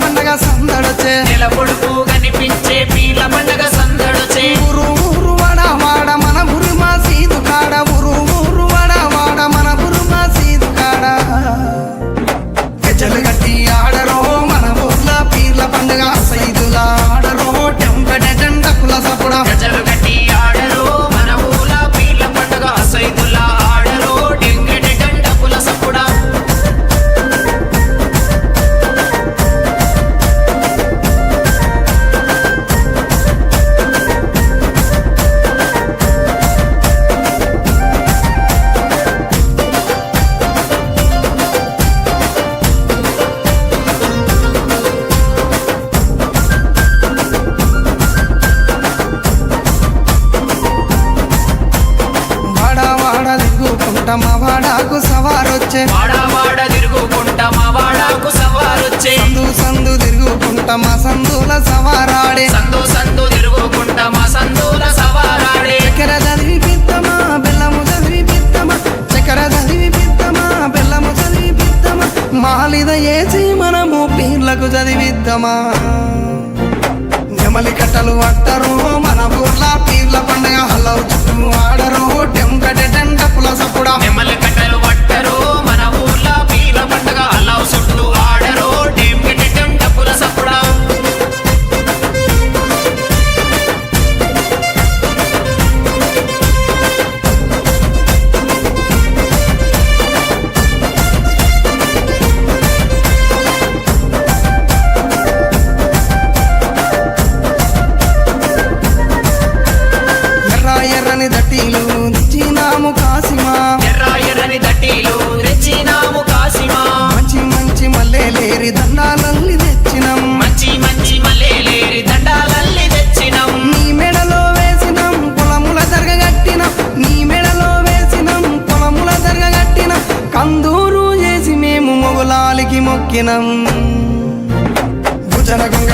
la తిరుగుకుంటా వాడాకు సవారొచ్చే. వాడ తిరుగుకుంటా సందు సందు తిరుగుకుంటా సందుల సవారాడే. సందు సందు తిరుగుకుంటామా సందుల సవారాడే. చక్కెర చదివి పిత్తమా బెల్లము చదివి పిత్తమా చక్కెర చదివి పిత్తమా బెల్లము చదివి పిత్తమా మాలిద ఏసి మనము పీర్లకు చదివిద్దామా నెమలి కట్టలు అట్టరు మన ఊర్ల పీర్ల పండగ హల్లవచ్చు వాకినం భుజన గంగ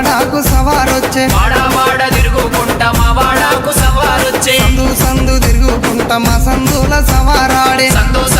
వాడాకు సవారొచ్చే. వాడ తిరుగుకుంటా మా వాడాకు సందు సందు తిరుగుకుంటా సందుల సవారాడే. సంతోష